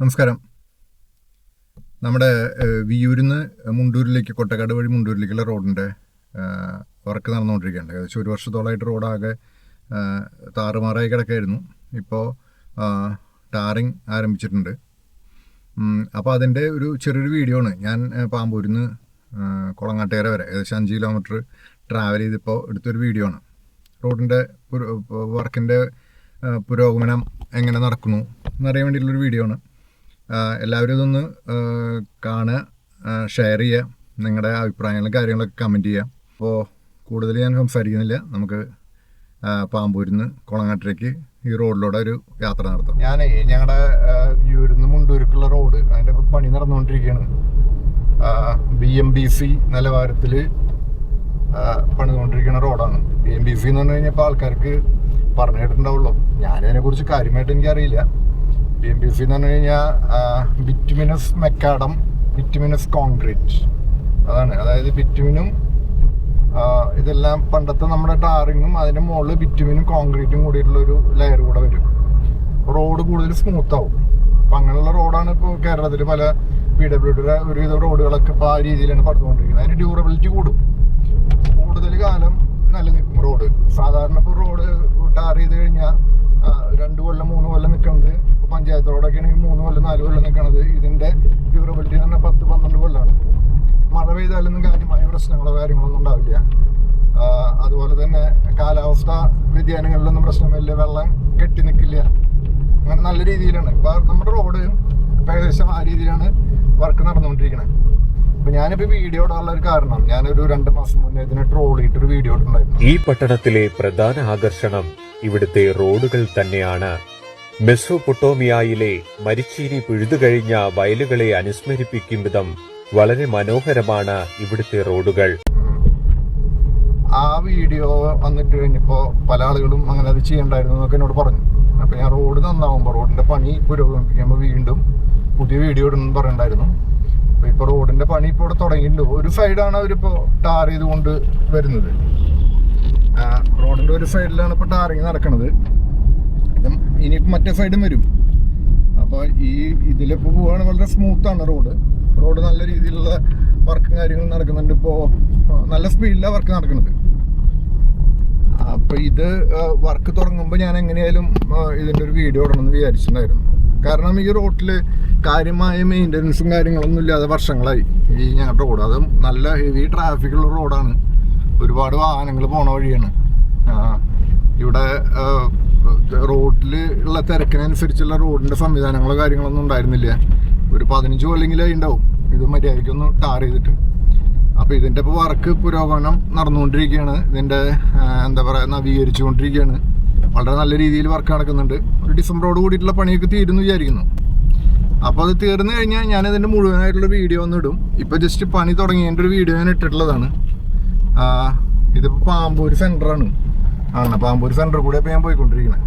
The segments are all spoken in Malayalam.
നമസ്കാരം. നമ്മുടെ വിയൂരിൽ നിന്ന് മുണ്ടൂരിലേക്ക് കൊട്ടക്കാട് വഴി മുണ്ടൂരിലേക്കുള്ള റോഡിന്റെ വർക്ക് നടന്നുകൊണ്ടിരിക്കുകയാണ്. ഏകദേശം ഒരു വർഷത്തോളമായിട്ട് റോഡാകെ താറുമാറായി കിടക്കായിരുന്നു ഇപ്പോൾ ടാറിങ് ആരംഭിച്ചിട്ടുണ്ട്. അപ്പോൾ അതിന്റെ ഒരു ചെറിയൊരു വീഡിയോ ആണ്. ഞാൻ പാമ്പൂരിൽ നിന്ന് കുളങ്ങാട്ടേര വരെ ഏകദേശം അഞ്ച് കിലോമീറ്റർ ട്രാവൽ ചെയ്തിപ്പോൾ എടുത്തൊരു വീഡിയോ ആണ്. റോഡിന്റെ വർക്കിന്റെ പുരോഗമനം എങ്ങനെ നടക്കുന്നു എന്നറിയാൻ വേണ്ടിയിട്ടുള്ളൊരു വീഡിയോ ആണ്. എല്ലാവരും ഇതൊന്ന് കാണുക ഷെയർ ചെയ്യുക നിങ്ങളുടെ അഭിപ്രായങ്ങളും കാര്യങ്ങളൊക്കെ കമന്റ് ചെയ്യുക. അപ്പോൾ കൂടുതൽ ഞാൻ സംസാരിക്കുന്നില്ല. നമുക്ക് പാമ്പൂരിൽ നിന്ന് കുളങ്ങാട്ടിലേക്ക് ഈ റോഡിലൂടെ ഒരു യാത്ര നടത്തും. ഞാനേ ഞങ്ങളുടെ വ്യൂരിൽ നിന്ന് മുണ്ടൂരിക്കുള്ള റോഡ് അതിന്റെ പണി നടന്നുകൊണ്ടിരിക്കുകയാണ് ബി എം ബി സി നിലവാരത്തിൽ പണിതുകൊണ്ടിരിക്കുന്ന റോഡാണ് ബി എം ബി സി എന്ന് പറഞ്ഞു കഴിഞ്ഞപ്പോൾ ആൾക്കാർക്ക് പറഞ്ഞു കേട്ടിട്ടുണ്ടാവുള്ളൂ ഞാനതിനെക്കുറിച്ച് കാര്യമായിട്ട് എനിക്കറിയില്ല. ബി എം ബി സി എന്ന് പറഞ്ഞു കഴിഞ്ഞാൽ ബിറ്റുമിനസ് മെക്കാഡം ബിറ്റുമിനസ് കോൺക്രീറ്റ് അതാണ്. അതായത് ബിറ്റുമിനും ഇതെല്ലാം പണ്ടത്തെ നമ്മുടെ ടാറിങ്ങും അതിന്റെ മുകളിൽ ബിറ്റുമിനും കോൺക്രീറ്റും കൂടിയിട്ടുള്ള ഒരു ലെയർ കൂടെ വരും. റോഡ് കൂടുതൽ സ്മൂത്ത് ആവും. അപ്പം അങ്ങനെയുള്ള റോഡാണ് ഇപ്പോൾ കേരളത്തിൽ പല പി ഡബ്ല്യു ഡിയുടെ ഒരുവിധ റോഡുകളൊക്കെ ഇപ്പോൾ ആ രീതിയിലാണ് പടുത്തുകൊണ്ടിരിക്കുന്നത് അതിന് ഡ്യൂറബിലിറ്റി കൂടും. കൂടുതൽ കാലം നിലനിൽക്കും റോഡ്. സാധാരണ ഇപ്പോൾ റോഡ് ടാർ ചെയ്ത് കഴിഞ്ഞാൽ രണ്ട് കൊല്ലം മൂന്ന് കൊല്ലം നിൽക്കുന്നത് ഇപ്പോൾ പഞ്ചായത്ത് റോഡൊക്കെ ആണെങ്കിൽ മൂന്ന് കൊല്ലം നാല് കൊല്ലം നിൽക്കുന്നത് ഇതിന്റെ ഡ്യൂറബിലിറ്റി പറഞ്ഞാൽ പത്ത് പന്ത്രണ്ട് കൊല്ലമാണ് മഴ പെയ്താലൊന്നും കാര്യമായ പ്രശ്നങ്ങളോ കാര്യങ്ങളൊന്നും ഉണ്ടാവില്ല. അതുപോലെ തന്നെ കാലാവസ്ഥ വ്യതിയാനങ്ങളിലൊന്നും പ്രശ്നമില്ല. വെള്ളം കെട്ടി നിൽക്കില്ല അങ്ങനെ നല്ല രീതിയിലാണ്. ഇപ്പം നമ്മുടെ റോഡ് ഏകദേശം ആ രീതിയിലാണ് വർക്ക് നടന്നുകൊണ്ടിരിക്കുന്നത് അപ്പൊ ഞാനിപ്പോ വീഡിയോ ഇടാനുള്ള ഒരു കാരണം ഞാനൊരു രണ്ട് മാസം മുന്നേ ഇതിനെ ട്രോൾ ചെയ്തിട്ടൊരു വീഡിയോ ഇട്ടുണ്ടായിരുന്നു ഈ പട്ടണത്തിലെ പ്രധാന ആകർഷണം ഇവിടുത്തെ റോഡുകൾ തന്നെയാണ്. മെസോപൊട്ടോമിയയിലെ മരിച്ചീനി പിഴുതുകഴിഞ്ഞ വയലുകളെ അനുസ്മരിപ്പിക്കും വിധം വളരെ മനോഹരമാണ് ഇവിടുത്തെ റോഡുകൾ. ആ വീഡിയോ വന്നിട്ട് കഴിഞ്ഞപ്പോൾ പല ആളുകളും അങ്ങനെ അത് ചെയ്യണ്ടായിരുന്നു എന്നൊക്കെ എന്നോട് പറഞ്ഞു. അപ്പൊ ഞാൻ റോഡ് നന്നാവുമ്പോൾ റോഡിന്റെ പണി പുരോഗമിപ്പിക്കുമ്പോൾ വീണ്ടും പുതിയ വീഡിയോ ഇടുന്നു പറയണ്ടായിരുന്നു അപ്പൊ ഇപ്പൊ റോഡിന്റെ പണി ഇപ്പോൾ ഇവിടെ തുടങ്ങിയിട്ടുണ്ട്. ഒരു സൈഡാണ് അവരിപ്പോ ടാർ ചെയ്തുകൊണ്ട് വരുന്നത്. റോഡിന്റെ ഒരു സൈഡിലാണ് ഇപ്പൊ ടാറിങ് നടക്കുന്നത് ഇതും ഇനിയിപ്പോൾ മറ്റേ സൈഡും വരും. അപ്പോൾ ഈ ഇതിലിപ്പോൾ പോവുകയാണ് വളരെ സ്മൂത്താണ് റോഡ് റോഡ് നല്ല രീതിയിലുള്ള വർക്കും കാര്യങ്ങളും നടക്കുന്നുണ്ട് ഇപ്പോൾ നല്ല സ്പീഡിലാണ് വർക്ക് നടക്കുന്നത് അപ്പോൾ ഇത് വർക്ക് തുടങ്ങുമ്പോൾ ഞാൻ എങ്ങനെയായാലും ഇതിന്റെ ഒരു വീഡിയോ ഇടണമെന്ന് വിചാരിച്ചിട്ടുണ്ടായിരുന്നു. കാരണം ഈ റോട്ടിൽ കാര്യമായ മെയിന്റനൻസും കാര്യങ്ങളൊന്നും ഇല്ലാതെ വർഷങ്ങളായി. ഈ ഞങ്ങളുടെ റോഡ് അതും നല്ല ഹെവി ട്രാഫിക്കുള്ള റോഡാണ് ഒരുപാട് വാഹനങ്ങൾ പോണ വഴിയാണ്. ഇവിടെ റോഡിൽ ഉള്ള തിരക്കിനനുസരിച്ചുള്ള റോഡിന്റെ സംവിധാനങ്ങളോ കാര്യങ്ങളൊന്നും ഉണ്ടായിരുന്നില്ല. ഒരു പതിനഞ്ച് കൊല്ലെങ്കിലും ഉണ്ടാവും ഇത് മര്യാദയ്ക്കൊന്ന് ടാർ ചെയ്തിട്ട്. അപ്പോൾ ഇതിന്റെ ഇപ്പോൾ വർക്ക് പുരോഗമനം നടന്നുകൊണ്ടിരിക്കുകയാണ്. ഇതിന്റെ എന്താ പറയുക നവീകരിച്ചുകൊണ്ടിരിക്കുകയാണ്. വളരെ നല്ല രീതിയിൽ വർക്ക് നടക്കുന്നുണ്ട്. ഒരു ഡിസംബറോട് കൂടിയിട്ടുള്ള പണിയൊക്കെ തീരുന്നു വിചാരിക്കുന്നു. അപ്പോൾ അത് തീർന്നു കഴിഞ്ഞാൽ ഞാൻ ഇതിന്റെ മുഴുവനായിട്ടുള്ള വീഡിയോ ഒന്ന് ഇടും. ഇപ്പോൾ ജസ്റ്റ് പണി തുടങ്ങിയതിന്റെ ഒരു വീഡിയോ ഞാൻ ഇട്ടിട്ടുള്ളതാണ്. ഇതിപ്പോൾ പാമ്പൂർ സെന്ററാണ് ആണ് പാമ്പൂർ സെന്റർ കൂടെ ഇപ്പോൾ ഞാൻ പോയിക്കൊണ്ടിരിക്കുന്നത്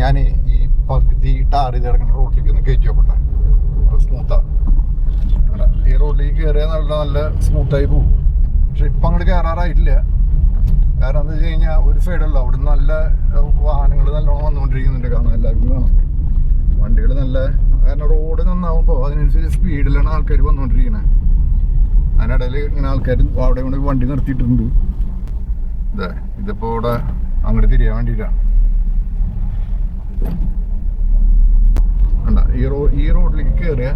ഞാൻ ഈ പകുതി ടാർ ചെയ്ത് കിടക്കുന്ന റോഡിലേക്ക് ഒന്ന് കയറ്റി നോക്കട്ടെ സ്മൂത്താണ് ഈ റോഡിലേക്ക് കയറിയാൽ നല്ല നല്ല സ്മൂത്തായി പോകും. പക്ഷെ ഇപ്പം അങ്ങോട്ട് കയറാറായിട്ടില്ല കാരണം എന്താ വെച്ച് കഴിഞ്ഞാൽ ഒരു സൈഡല്ല അവിടെ നല്ല വാഹനങ്ങൾ നല്ലോണം വന്നുകൊണ്ടിരിക്കുന്നുണ്ട് കാരണം എല്ലാവർക്കും കാണാം. വണ്ടികൾ നല്ല കാരണം റോഡ് നന്നാവുമ്പോൾ അതിനനുസരിച്ച് സ്പീഡിലാണ് ആൾക്കാർ വന്നുകൊണ്ടിരിക്കുന്നത് അതിനിടയിൽ ഇങ്ങനെ ആൾക്കാർ അവിടെ കൊണ്ട് വണ്ടി നിർത്തിയിട്ടുണ്ട്. ഇതേ ഇതിപ്പോൾ ഇവിടെ അങ്ങോട്ട് തിരിയാൻ വേണ്ടിയിട്ടാണ് കണ്ട ഈ റോ ഈ റോഡിലേക്ക് കയറിയ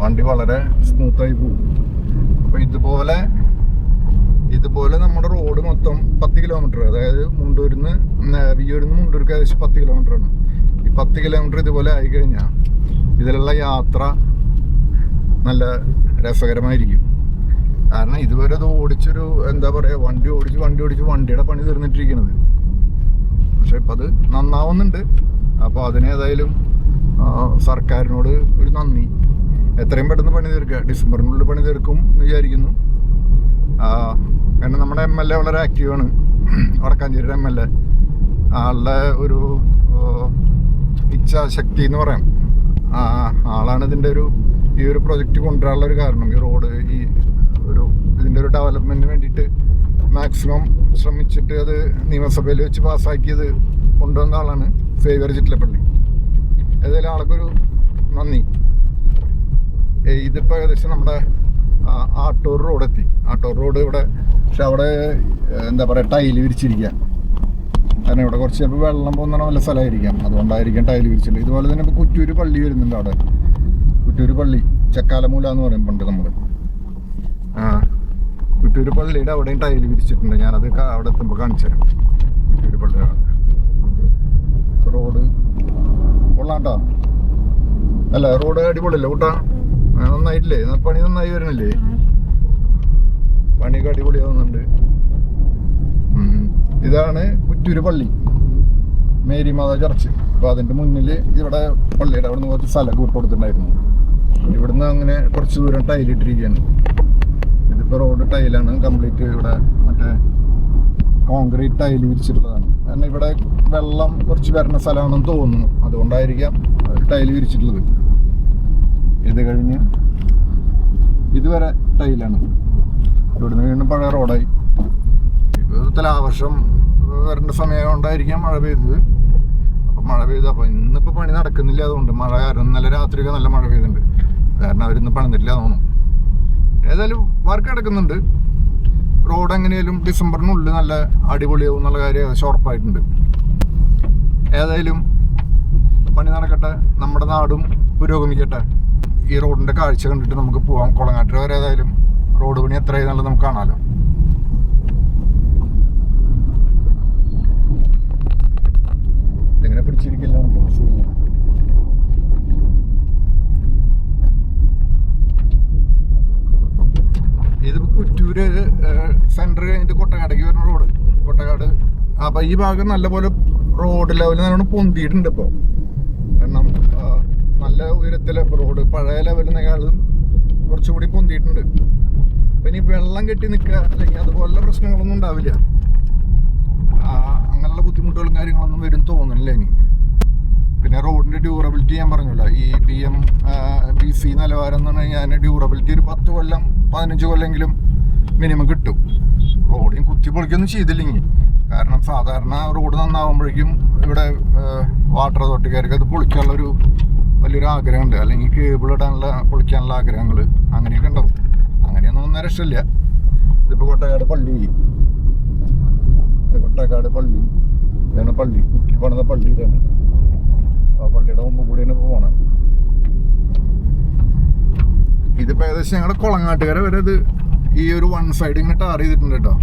വണ്ടി വളരെ സ്മൂത്തായി പോകും. അപ്പോൾ ഇതുപോലെ ഇതുപോലെ നമ്മുടെ റോഡ് മൊത്തം പത്ത് കിലോമീറ്റർ അതായത് മുണ്ടൂരിന്ന് വിയൂരിൽ മുണ്ടൂർക്ക് ഏകദേശം പത്ത് കിലോമീറ്റർ ആണ്. ഈ പത്ത് കിലോമീറ്റർ ഇതുപോലെ ആയി കഴിഞ്ഞാൽ ഇതിലുള്ള യാത്ര നല്ല രസകരമായിരിക്കും. കാരണം ഇതുവരെ അത് ഓടിച്ചൊരു എന്താ പറയുക വണ്ടി ഓടിച്ച് വണ്ടി ഓടിച്ച് വണ്ടിയുടെ പണി തീർന്നിട്ടിരിക്കുന്നത് പക്ഷെ ഇപ്പം അത് നന്നാവുന്നുണ്ട്. അപ്പോൾ അതിനേതായാലും സർക്കാരിനോട് ഒരു നന്ദി. എത്രയും പെട്ടെന്ന് പണി തീർക്കുക ഡിസംബറിനുള്ളിൽ പണി തീർക്കും എന്ന് വിചാരിക്കുന്നു. കാരണം നമ്മുടെ എം എൽ എ വളരെ ആക്റ്റീവാണ്. വടക്കാഞ്ചേരിയുടെ എം എൽ എ. ആളുടെ ഒരു ഇച്ഛാശക്തി എന്ന് പറയാം. ആളാണ് ഇതിന്റെ ഒരു ഈ ഒരു പ്രൊജക്റ്റ് കൊണ്ടുവരാനുള്ള ഒരു കാരണം. ഈ റോഡ് ഈ ഇതിന്റെ ഒരു ഡെവലപ്മെന്റിന് വേണ്ടിയിട്ട് മാക്സിമം ശ്രമിച്ചിട്ട് അത് നിയമസഭയിൽ വെച്ച് പാസ്സാക്കിയത് കൊണ്ടുവന്ന ആളാണ് സേവ്യർ പള്ളി ഏതായാലും ആൾക്കൊരു നന്ദി. ഇതിപ്പോൾ ഏകദേശം നമ്മുടെ ആട്ടൂർ എത്തി ആട്ടൂർ റോഡ് ഇവിടെ പക്ഷെ അവിടെ എന്താ പറയുക ടൈൽ വിരിച്ചിരിക്കുക കാരണം ഇവിടെ കുറച്ച് ചിലപ്പോൾ വെള്ളം പോകുന്ന നല്ല സ്ഥലമായിരിക്കാം. അതുകൊണ്ടായിരിക്കാം ടൈൽ വിരിച്ചിട്ടുണ്ട് ഇതുപോലെ തന്നെ ഇപ്പോൾ കുറ്റൂർ പള്ളി വരുന്നുണ്ട് അവിടെ. കുറ്റൂർ പള്ളി ചക്കാലമൂല എന്ന് പറയും പണ്ട് നമ്മൾ ആ. കുറ്റൂര് പള്ളിയുടെ അവിടെയും ടൈൽ വിരിച്ചിട്ടുണ്ട്. ഞാനത് അവിടെ എത്തുമ്പോൾ കാണിച്ചു തരാം. കുറ്റൂര് പള്ളിയാണ് റോഡ് കൊള്ളാട്ടോ. അല്ല റോഡ് അടിപൊളിയല്ലേ? കൂട്ടാ നന്നായിട്ടില്ലേ? പണി നന്നായി വരണില്ലേ? പണിയൊക്കെ അടിപൊളിയാവുന്നുണ്ട്. ഇതാണ് കുറ്റൂര് പള്ളി മേരി മാതാ ചർച്ച്. അപ്പൊ അതിന്റെ മുന്നിൽ ഇവിടെ പള്ളിയുടെ അവിടെ നിന്ന് കുറച്ച് സ്ഥലം കൂട്ട് കൊടുത്തിട്ടുണ്ടായിരുന്നു. ഇവിടുന്ന് അങ്ങനെ കുറച്ച് ദൂരം ടൈലിട്ടിരിക്കുകയാണ് ഇതിപ്പോ റോഡ് ടൈലാണ് കംപ്ലീറ്റ് ഇവിടെ മറ്റേ കോൺക്രീറ്റ് ടൈൽ വിരിച്ചിട്ടുള്ളതാണ്. കാരണം ഇവിടെ വെള്ളം കുറച്ച് വരുന്ന സ്ഥലമാണെന്ന് തോന്നുന്നു. അതുകൊണ്ടായിരിക്കാം ടൈൽ വിരിച്ചിട്ടുള്ളത്. ഇത് കഴിഞ്ഞ് ഇതുവരെ ടൈലാണ് ഇവിടെ നിന്ന് വീണ്ടും പഴയ റോഡായി ഇപ്പോൾ തുലാവർഷം വരേണ്ട സമയം കൊണ്ടായിരിക്കാം മഴ പെയ്തത്. അപ്പം മഴ പെയ്തു. അപ്പോൾ ഇന്നിപ്പോൾ പണി നടക്കുന്നില്ല അതുകൊണ്ട് മഴ കാരണം ഇന്നലെ രാത്രിയൊക്കെ നല്ല മഴ പെയ്തിട്ടുണ്ട്. കാരണം അവരിന്ന് പണിതില്ല തോന്നുന്നു. ഏതായാലും വർക്ക് നടക്കുന്നുണ്ട്. റോഡ് എങ്ങനെയാലും ഡിസംബറിനുള്ളിൽ നല്ല അടിപൊളിയാവും എന്നുള്ള കാര്യം ഏകദേശം ഉറപ്പായിട്ടുണ്ട്. ഏതായാലും പണി നടക്കട്ടെ നമ്മുടെ നാടും പുരോഗമിക്കട്ടെ. ഈ റോഡിന്റെ കാഴ്ച കണ്ടിട്ട് നമുക്ക് പോവാം. കുളങ്ങാട്ടിൽ വരെ ഏതായാലും റോഡ് പണി എത്രയായി എന്നുള്ളത് നമുക്ക് കാണാമല്ലോ ഇതെങ്ങനെ പിടിച്ചിരിക്കില്ല ഇത് സെന്റർ കഴിഞ്ഞിട്ട് കൊട്ടക്കാടേക്ക് വരുന്ന റോഡ് കൊട്ടക്കാട് അപ്പൊ ഈ ഭാഗം നല്ലപോലെ റോഡ് ലെവലിൽ നല്ലോണം പൊന്തിയിട്ടുണ്ട് ഇപ്പൊ. കാരണം നല്ല ഉയരത്തിലെ റോഡ് പഴയ ലെവലിനേക്കാളും കുറച്ചുകൂടി പൊന്തിയിട്ടുണ്ട്. അപ്പൊ ഇനി വെള്ളം കെട്ടി നിൽക്കുക അല്ലെങ്കിൽ അതുപോലുള്ള പ്രശ്നങ്ങളൊന്നും ഉണ്ടാവില്ല. അങ്ങനെയുള്ള ബുദ്ധിമുട്ടുകളും കാര്യങ്ങളൊന്നും വരും തോന്നുന്നില്ല ഇനി. പിന്നെ റോഡിന്റെ ഡ്യൂറബിലിറ്റി ഞാൻ പറഞ്ഞല്ലോ. ഈ ബി എം ബി സി നിലവാരം എന്ന് പറഞ്ഞു കഴിഞ്ഞാൽ ഡ്യൂറബിലിറ്റി ഒരു പത്ത് കൊല്ലം പതിനഞ്ച് കൊല്ലെങ്കിലും മിനിമം കിട്ടും. റോഡിയും കുത്തി പൊളിക്കൊന്നും ചെയ്തില്ലെങ്കിൽ കാരണം സാധാരണ റോഡ് നന്നാവുമ്പോഴേക്കും ഇവിടെ വാട്ടർ അതോറിറ്റിക്കാർക്ക് അത് പൊളിക്കാനുള്ള ഒരു വലിയൊരു ആഗ്രഹമുണ്ട്. അല്ലെങ്കിൽ കേബിൾ ഇടാനുള്ള പൊളിക്കാനുള്ള ആഗ്രഹങ്ങൾ അങ്ങനെയൊക്കെ ഉണ്ടാവും. അങ്ങനെയൊന്നും ഒന്നും രക്ഷമില്ല ഇതിപ്പോൾ കൊട്ടക്കാട് പള്ളി. കൊട്ടക്കാട് പള്ളി. ഇതാണ് പള്ളി. കുക്കി പണിത പള്ളി ഇതാണ്. ആ പള്ളിയുടെ മുമ്പ് കൂടിയാണ് പോകണം ഇതിപ്പോൾ ഏകദേശം ഞങ്ങളുടെ കുളങ്ങാട്ടുകാരെ വരെ ഇത് ഈ ഒരു വൺ സൈഡ് ഇങ്ങനെ ടാർ ചെയ്തിട്ടുണ്ട് കേട്ടോ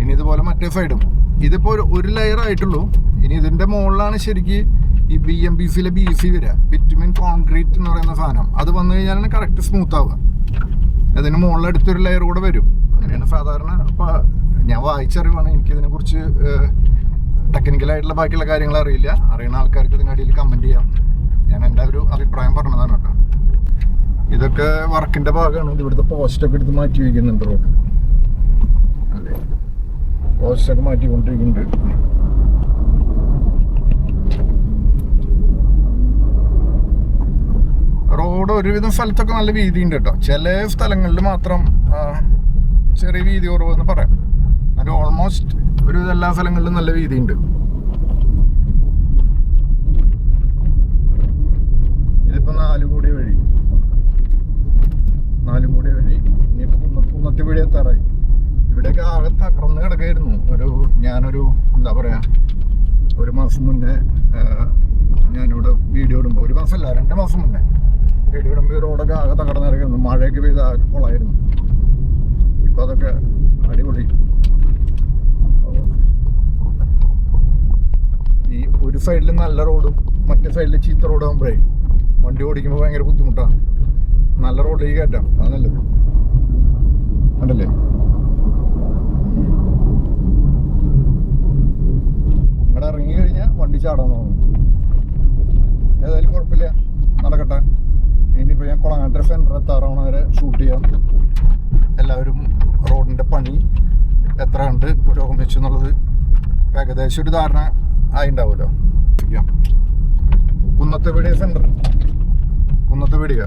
ഇനി ഇതുപോലെ മറ്റേ സൈഡും ഇതിപ്പോ ഒരു ഒരു ലെയർ ആയിട്ടുള്ളൂ. ഇനി ഇതിന്റെ മുകളിലാണ് ശരിക്ക് ഈ ബി എം ബി സിയിലെ ബി സി വരിക ബിറ്റുമിൻ കോൺക്രീറ്റ് എന്ന് പറയുന്ന സാധനം. അത് വന്നു കഴിഞ്ഞാലാണ് കറക്റ്റ് സ്മൂത്ത് ആവുക. അതിന് മുകളിലെടുത്തൊരു ലെയർ കൂടെ വരും. അങ്ങനെയാണ് സാധാരണ ഞാൻ വായിച്ചറിവാണ്. എനിക്കിതിനെ കുറിച്ച് ടെക്നിക്കലായിട്ടുള്ള ബാക്കിയുള്ള കാര്യങ്ങൾ അറിയില്ല. അറിയുന്ന ആൾക്കാർക്ക് ഇതിനടിയിൽ കമന്റ് ചെയ്യാം. ഞാൻ എന്റെ ഒരു അഭിപ്രായം പറഞ്ഞതാണ് കേട്ടോ ഇതൊക്കെ വർക്കിന്റെ ഭാഗമാണ്. ഇവിടുത്തെ പോസ്റ്റ് ഒക്കെ എടുത്ത് മാറ്റി വയ്ക്കുന്നുണ്ട് റോഡ് അല്ലേ പോസ്റ്റൊക്കെ മാറ്റിക്കൊണ്ടിരിക്കുന്നുണ്ട്. റോഡ് ഒരുവിധം സ്ഥലത്തൊക്കെ നല്ല വീതിയുണ്ട് കേട്ടോ. ചില സ്ഥലങ്ങളിൽ മാത്രം ചെറിയ വീതി കുറവെന്ന് പറയാം. അത് ഓൾമോസ്റ്റ് ഒരുവിധം എല്ലാ സ്ഥലങ്ങളിലും നല്ല വീതിയുണ്ട്. ഇതിപ്പോ നാലുകൂടി വഴി നാലുകൂടി വഴി ഇനിയിപ്പോ വഴി എത്താറായി ഇവിടെയൊക്കെ ആകെ തകർന്ന് കിടക്കായിരുന്നു. ഒരു ഞാനൊരു എന്താ പറയാ ഒരു മാസം മുന്നേ ഞാനിവിടെ വീഡിയോ ഇടുമ്പോൾ ഒരു മാസമല്ല രണ്ട് മാസം മുന്നേ വീഡിയോ ഇടുമ്പോൾ റോഡൊക്കെ ആകെ തകർന്ന് കിടക്കുന്നു മഴയൊക്കെ പെയ്ത് ആകെ കൊളായിരുന്നു ഇപ്പൊ അതൊക്കെ അടിപൊളി. ഈ ഒരു സൈഡിൽ നല്ല റോഡും മറ്റേ സൈഡിൽ ചീത്ത റോഡ് ആകുമ്പോഴേ വണ്ടി ഓടിക്കുമ്പോൾ ഭയങ്കര ബുദ്ധിമുട്ടാണ് നല്ല റോഡിലേക്ക് കയറ്റാം. അത് നല്ലത്. കണ്ടല്ലേ? ഇവിടെ ഇറങ്ങി കഴിഞ്ഞാൽ വണ്ടി ചാടാൻ തോന്നുന്നു ഏതായാലും കുഴപ്പമില്ല. നടക്കട്ടെ. ഇനിയിപ്പോൾ ഞാൻ കുളങ്ങാട്ടെ സെന്റർ എത്താറാവണ വരെ ഷൂട്ട് ചെയ്യാം. എല്ലാവരും റോഡിന്റെ പണി എത്ര ഉണ്ട് പുരോഗമിച്ചു എന്നുള്ളത് ഏകദേശം ഒരു ധാരണ ആയി ഉണ്ടാവുമല്ലോ കുന്നത്തെ പീടിക സെന്റർ കുന്നത്തെ പീടിക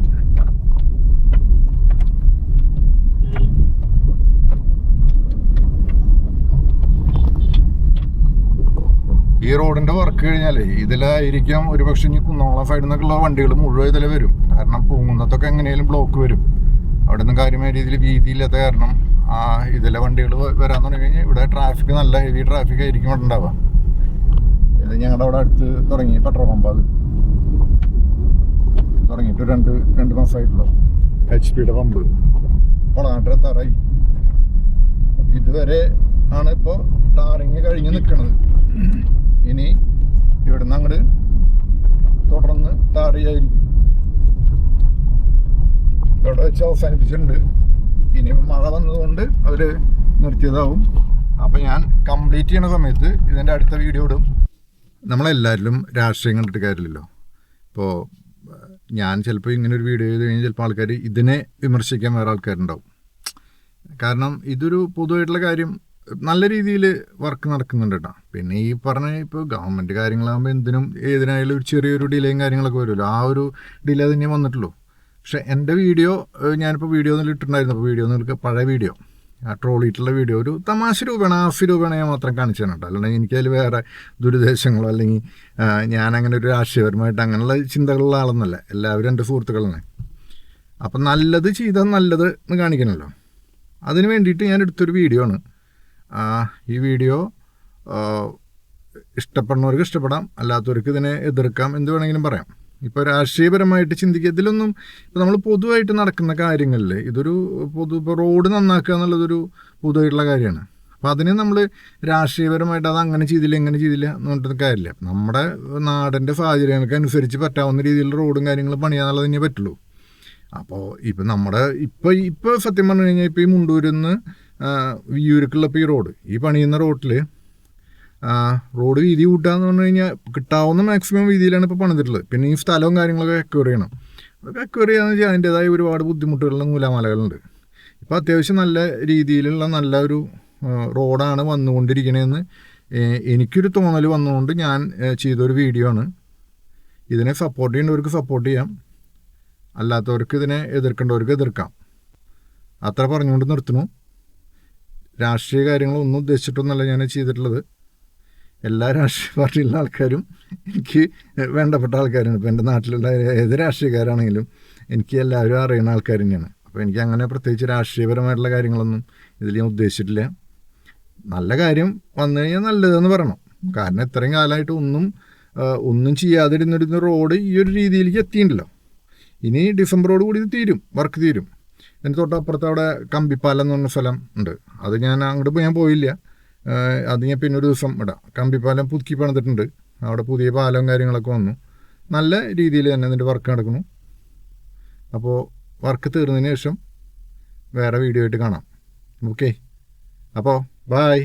ഈ റോഡിന്റെ വർക്ക് കഴിഞ്ഞാലേ ഇതിലായിരിക്കാം ഒരു പക്ഷെ ഇനി കുന്നോളം സൈഡിൽ നിന്നൊക്കെയുള്ള വണ്ടികൾ മുഴുവൻ ഇതിലെ വരും. കാരണം പൂങ്കുന്നത്തൊക്കെ എങ്ങനെയാലും ബ്ലോക്ക് വരും. അവിടെ നിന്ന് കാര്യമായ രീതിയിൽ വീതിയില്ലാത്ത കാരണം ആ ഇതിലെ വണ്ടികൾ വരാൻ തുടങ്ങി കഴിഞ്ഞാൽ ഇവിടെ ട്രാഫിക് നല്ല ഹെവി ട്രാഫിക് ആയിരിക്കും ഇവിടെ ഉണ്ടാവുക. ഇത് ഞങ്ങളുടെ അവിടെ അടുത്ത് തുടങ്ങി പെട്രോൾ പമ്പ് അത്. തുടങ്ങിയിട്ട് രണ്ട് രണ്ട് മാസമായിട്ടുള്ളൂ എച്ച് പിയുടെ പമ്പ് കൊളനാട്ടിലെത്താറായി ഇതുവരെ ആണ് ഇപ്പോൾ ടാറിങ് കഴിഞ്ഞ് നിൽക്കുന്നത് ഇനി ഇവിടുന്ന് അങ്ങോട്ട് തുടർന്ന് താറിയായിരിക്കും. ഇവിടെ വെച്ച് അവസാനിപ്പിച്ചിട്ടുണ്ട്. ഇനി മഴ വന്നതുകൊണ്ട് അവർ നിർത്തിയതാവും. അപ്പോൾ ഞാൻ കംപ്ലീറ്റ് ചെയ്യണ സമയത്ത് ഇതിന്റെ അടുത്ത വീഡിയോ ഇടും. നമ്മളെല്ലാവരിലും രാഷ്ട്രീയം കണ്ടിട്ട് കാര്യമില്ലല്ലോ. ഇപ്പോൾ ഞാൻ ചിലപ്പോൾ ഇങ്ങനെ ഒരു വീഡിയോ ചെയ്ത് കഴിഞ്ഞാൽ ചിലപ്പോൾ ആൾക്കാർ ഇതിനെ വിമർശിക്കാൻ വേറെ ആൾക്കാരുണ്ടാവും. കാരണം ഇതൊരു പൊതുവായിട്ടുള്ള കാര്യം. നല്ല രീതിയിൽ വർക്ക് നടക്കുന്നുണ്ട് കേട്ടോ പിന്നെ ഈ പറഞ്ഞ ഇപ്പോൾ ഗവൺമെന്റ് കാര്യങ്ങളാകുമ്പോൾ എന്തിനും ഏതിനായാലും ഒരു ചെറിയൊരു ഡിലേയും കാര്യങ്ങളൊക്കെ വരുമല്ലോ. ആ ഒരു ഡിലേ തന്നെ വന്നിട്ടുള്ളൂ. പക്ഷേ എന്റെ വീഡിയോ ഞാനിപ്പോൾ വീഡിയോ ഒന്നും ഇട്ടിട്ടുണ്ടായിരുന്നു. അപ്പോൾ വീഡിയോ ഒന്നും പഴയ വീഡിയോ ആ ട്രോളിയിട്ടുള്ള വീഡിയോ ഒരു തമാശ രൂപേണ ഹാസ്യ രൂപയാണ് ഞാൻ മാത്രം കാണിച്ചു തന്നെ കേട്ടോ അല്ലാണ്ട് എനിക്കതിൽ വേറെ ദുരുദ്ദേശങ്ങളോ അല്ലെങ്കിൽ ഞാനങ്ങനെ ഒരു രാഷ്ട്രീയപരമായിട്ട് അങ്ങനെയുള്ള ചിന്തകളുള്ള ആളൊന്നുമല്ല. എല്ലാവരും എന്റെ സുഹൃത്തുക്കളാണ്. അപ്പം നല്ലത് ചെയ്താൽ നല്ലത് എന്ന് കാണിക്കണമല്ലോ അതിന് വേണ്ടിയിട്ട് ഞാൻ എടുത്തൊരു വീഡിയോ ആണ്. ഈ വീഡിയോ ഇഷ്ടപ്പെടുന്നവർക്ക് ഇഷ്ടപ്പെടാം അല്ലാത്തവർക്ക് ഇതിനെ എതിർക്കാം എന്ത് വേണമെങ്കിലും പറയാം. ഇപ്പോൾ രാഷ്ട്രീയപരമായിട്ട് ചിന്തിക്കുക ഇതിലൊന്നും ഇപ്പോൾ നമ്മൾ പൊതുവായിട്ട് നടക്കുന്ന കാര്യങ്ങളിൽ ഇതൊരു പൊതു ഇപ്പോൾ റോഡ് നന്നാക്കുക എന്നുള്ളതൊരു പൊതുവായിട്ടുള്ള കാര്യമാണ്. അപ്പോൾ അതിനെ നമ്മൾ രാഷ്ട്രീയപരമായിട്ട് അത് അങ്ങനെ ചെയ്തില്ല എങ്ങനെ ചെയ്തില്ല എന്ന് പറഞ്ഞിട്ട് കാര്യമില്ല. നമ്മുടെ നാടിന്റെ സാഹചര്യങ്ങൾക്ക് അനുസരിച്ച് പറ്റാവുന്ന രീതിയിൽ റോഡും കാര്യങ്ങളും പണിയാന്നുള്ളത് തന്നെ പറ്റുള്ളൂ. അപ്പോൾ ഇപ്പം നമ്മുടെ ഇപ്പോൾ ഇപ്പോൾ സത്യം പറഞ്ഞു കഴിഞ്ഞാൽ ഇപ്പോൾ ഈ മുണ്ടൂരിൽ നിന്ന് വിയൂർക്കുള്ള ഇപ്പോൾ ഈ റോഡ് ഈ പണിയുന്ന റോഡിൽ റോഡ് വീതി കൂട്ടുകയെന്ന് പറഞ്ഞു കഴിഞ്ഞാൽ കിട്ടാവുന്ന മാക്സിമം വീതിയിലാണ് ഇപ്പോൾ പണിതിട്ടുള്ളത്. പിന്നെ ഈ സ്ഥലവും കാര്യങ്ങളൊക്കെ അക്വയർ ചെയ്യണം. അതൊക്കെ എക്വയർ ചെയ്യാന്ന് വെച്ചാൽ അതിന്റേതായ ഒരുപാട് ബുദ്ധിമുട്ടുകളുള്ള നൂലാമലകളുണ്ട് ഇപ്പോൾ അത്യാവശ്യം നല്ല രീതിയിലുള്ള നല്ല ഒരു റോഡാണ് വന്നുകൊണ്ടിരിക്കണതെന്ന് എനിക്കൊരു തോന്നൽ വന്നുകൊണ്ട് ഞാൻ ചെയ്തൊരു വീഡിയോ ആണ്. ഇതിനെ സപ്പോർട്ട് ചെയ്യേണ്ടവർക്ക് സപ്പോർട്ട് ചെയ്യാം. അല്ലാത്തവർക്ക് ഇതിനെ എതിർക്കേണ്ടവർക്ക് എതിർക്കാം. അത്ര പറഞ്ഞുകൊണ്ട് നിർത്തുന്നു. രാഷ്ട്രീയ കാര്യങ്ങളൊന്നും ഉദ്ദേശിച്ചിട്ടൊന്നുമല്ല ഞാൻ ചെയ്തിട്ടുള്ളത്. എല്ലാ രാഷ്ട്രീയ പാർട്ടിയിലുള്ള ആൾക്കാരും എനിക്ക് വേണ്ടപ്പെട്ട ആൾക്കാരാണ്. ഇപ്പോൾ എന്റെ നാട്ടിലുള്ള ഏത് രാഷ്ട്രീയക്കാരാണെങ്കിലും എനിക്ക് എല്ലാവരും അറിയുന്ന ആൾക്കാർ തന്നെയാണ്. അപ്പോൾ എനിക്ക് അങ്ങനെ പ്രത്യേകിച്ച് രാഷ്ട്രീയപരമായിട്ടുള്ള കാര്യങ്ങളൊന്നും ഇതിൽ ഞാൻ ഉദ്ദേശിച്ചിട്ടില്ല. നല്ല കാര്യം വന്നു കഴിഞ്ഞാൽ നല്ലതെന്ന് പറയണം. കാരണം ഇത്രയും കാലമായിട്ട് ഒന്നും ഒന്നും ചെയ്യാതിരുന്നിരുന്ന റോഡ് ഈ ഒരു രീതിയിലേക്ക് എത്തിയിട്ടുണ്ടല്ലോ ഇനി ഡിസംബറോട് കൂടി ഇത് തീരും വർക്ക് തീരും. അതിന് തൊട്ടപ്പുറത്ത് അവിടെ കമ്പിപ്പാലം എന്ന് പറഞ്ഞ സ്ഥലം ഉണ്ട്. അത് ഞാൻ അങ്ങോട്ട് ഞാൻ പോയില്ല. അത് ഞാൻ പിന്നെ ഒരു ദിവസം ഇടാം. കമ്പിപ്പാലം പുതുക്കി പണിതിട്ടുണ്ട്. അവിടെ പുതിയ പാലവും കാര്യങ്ങളൊക്കെ വന്നു. നല്ല രീതിയിൽ തന്നെ അതിന്റെ വർക്ക് നടക്കുന്നു. അപ്പോൾ വർക്ക് തീർന്നതിന് ശേഷം വേറെ വീഡിയോ ആയിട്ട് കാണാം. ഓക്കെ അപ്പോൾ ബായ്